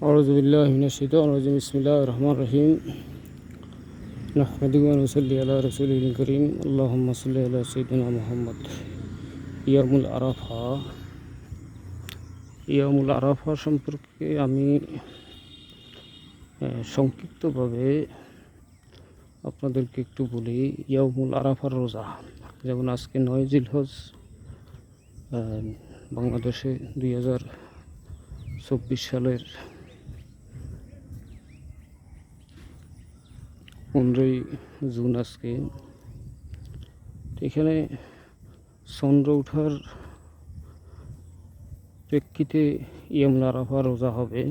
আরজুবিল্লাহিনশিদাম ইসমিল্লা রহমান রহিম নাহমদিন আল্লাহ রসুল করিম আল্লাহ সাল্লি আল্লাহ ইয়ামুল আরাফা ইয়ামুল আরাফা সম্পর্কে আমি সংক্ষিপ্তভাবে আপনাদেরকে একটু বলি ইয়ামুল আরাফার রোজা। যেমন আজকে নয় জিলহজ বাংলাদেশে দু হাজার চব্বিশ সালের পনেরোই জুন আজকে। এখানে চন্দ্র ওঠার প্রেক্ষিতে ইয়ামুল আরাফা রোজা হবে।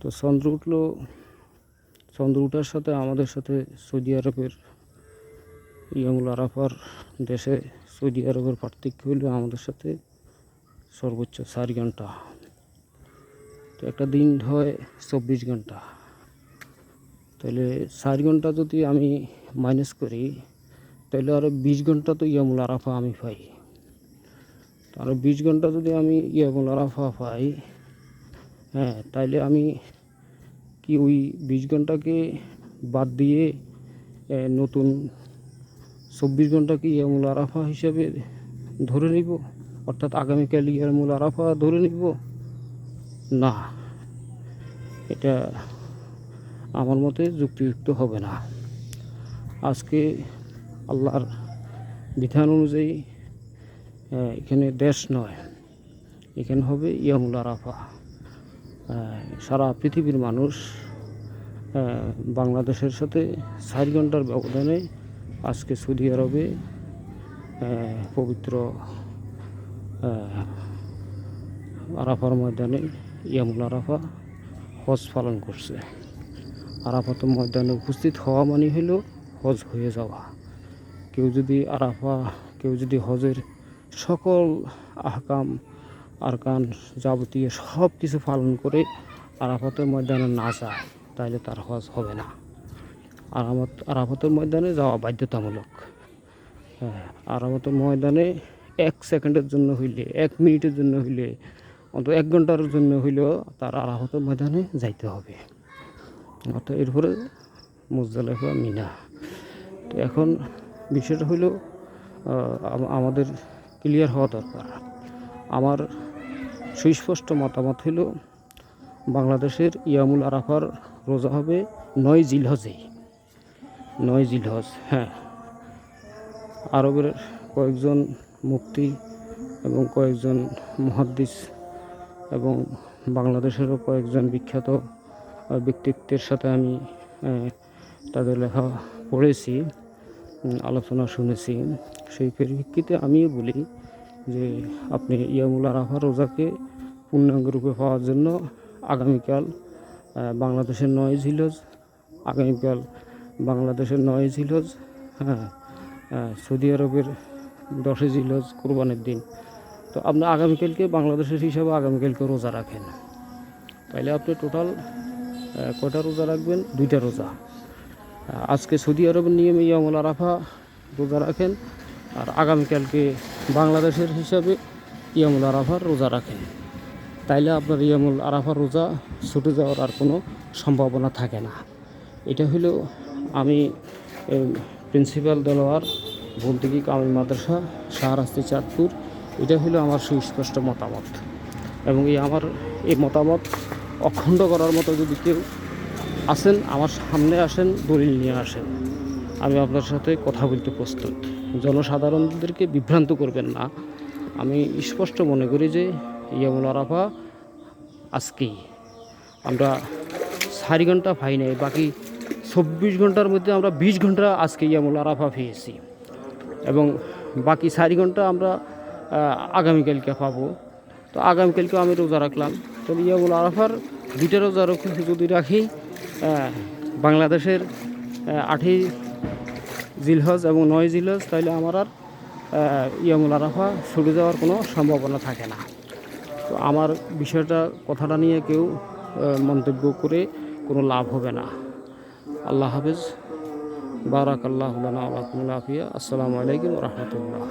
তো চন্দ্র উঠল, চন্দ্র উঠার সাথে আমাদের সাথে সৌদি আরবের ইয়ামুল আরাফার দেশে সৌদি আরবের পার্থক্য হলো আমাদের সাথে সর্বোচ্চ চার ঘণ্টা। তো একটা দিন হয় চব্বিশ ঘণ্টা। তাহলে চার ঘণ্টা যদি আমি মাইনাস করি, তাহলে আরও বিশ ঘণ্টা তো ইয়ামুল আরাফা আমি পাই। আরও বিশ ঘণ্টা যদি আমি ইয়ামুল আরাফা পাই হ্যাঁ তাইলে আমি কি ওই বিশ ঘন্টাকে বাদ দিয়ে নতুন চব্বিশ ঘন্টাকে ইয়ামুল আরাফা হিসাবে ধরে নিব? অর্থাৎ আগামীকাল ইয়ামুল আরাফা ধরে নিব? না, এটা আমার মতে যুক্তিযুক্ত হবে না। আজকে আল্লাহর বিধান অনুযায়ী এখানে দেশ নয়, এখানে হবে ইয়ামুল আরাফা। সারা পৃথিবীর মানুষ বাংলাদেশের সাথে চার ঘণ্টার ব্যবধানে আজকে সৌদি আরবে পবিত্র আরাফার ময়দানে ইয়ামুল আরাফা হজ পালন করছে। আরাফাত ময়দানে উপস্থিত হওয়া মানে হলো হজ হয়ে যাওয়া। কেউ যদি আরাফা, কেউ যদি হজের সকল আহকাম, আরকান যাবতীয় সব কিছু পালন করে আরাফাতের ময়দানে না যায়, তাহলে তার হজ হবে না। আরামত আরাফাতের ময়দানে যাওয়া বাধ্যতামূলক। হ্যাঁ আরামতের ময়দানে এক সেকেন্ডের জন্য হইলে, এক মিনিটের জন্য হইলে, অন্তত এক ঘণ্টার জন্য হইলেও তার আরাফাতের ময়দানে যাইতে হবে। অর্থাৎ এরপরে মুজদালেফা মিনা। তো এখন বিষয়টা হলো আমাদের ক্লিয়ার হওয়া দরকার। আমার সুস্পষ্ট মতামত হলো বাংলাদেশের ইয়ামুল আরাফার রোজা হবে নয় জিলহজেই নয় জিলহজ হ্যাঁ। আরবের কয়েকজন মুক্তি এবং কয়েকজন মহাদ্দিস এবং বাংলাদেশেরও কয়েকজন বিখ্যাত ব্যক্তিত্বের সাথে আমি তাদের লেখা পড়েছি আলোচনা শুনেছি। সেই পরিপ্রেক্ষিতে আমিও বলি যে আপনি ইয়ামুল আরাফা রোজাকে পূর্ণাঙ্গ রূপে পাওয়ার জন্য আগামীকাল বাংলাদেশের নয় ঝিলজ আগামীকাল বাংলাদেশের নয় ঝিলজ হ্যাঁ সৌদি আরবের দশই জিলজ কোরবানের দিন। তো আপনি আগামীকালকে বাংলাদেশের হিসাবে আগামীকালকে রোজা রাখেন। তাইলে আপনি টোটাল কয়টা রোজা রাখবেন? দুইটা রোজা। আজকে সৌদি আরবের নিয়মে ইয়ামুল আরাফা রোজা রাখেন আর আগামীকালকে বাংলাদেশের হিসাবে ইয়ামুল আরাফার রোজা রাখেন। তাইলে আপনার ইয়ামুল আরাফার রোজা ছুটে যাওয়ার আর কোনো সম্ভাবনা থাকে না। এটা হলো আমি প্রিন্সিপাল দেলোয়ার বলতেকি কামিল মাদ্রাসা, শাহরাস্তি চাঁদপুর। এটা হলো আমার সুস্পষ্ট মতামত। এবং এই আমার, এই মতামত অখণ্ড করার মতো যদি কেউ আসেন, আমার সামনে আসেন, দলিল নিয়ে আসেন, আমি আপনার সাথে কথা বলতে প্রস্তুত। জনসাধারণদেরকে বিভ্রান্ত করবেন না। আমি স্পষ্ট মনে করি যে ইয়ামুল আরাফা আজকেই। আমরা চারি ঘণ্টা পাই নাই, বাকি চব্বিশ ঘণ্টার মধ্যে আমরা বিশ ঘণ্টা আজকে ইয়ামুল আরাফা পেয়েছি। এবং বাকি চারি ঘণ্টা আমরা আগামীকালকে পাবো। তো আগামীকালকে আমি রোজা রাখলাম। তাহলে ইয়ামুল আরাফার দুইটা রোজা যদি রাখি বাংলাদেশের আটই জিলহজ এবং নয় জিলহজ, তাহলে আমার আর ইয়ামুল আরাফা ছুটে যাওয়ার কোনো সম্ভাবনা থাকে না। তো আমার বিষয়টা, কথাটা নিয়ে কেউ মন্তব্য করে কোনো লাভ হবে না। আল্লাহ হাফেজ। বারাক আল্লাহ আসসালামু আলাইকুম রহমতুল্লাহ।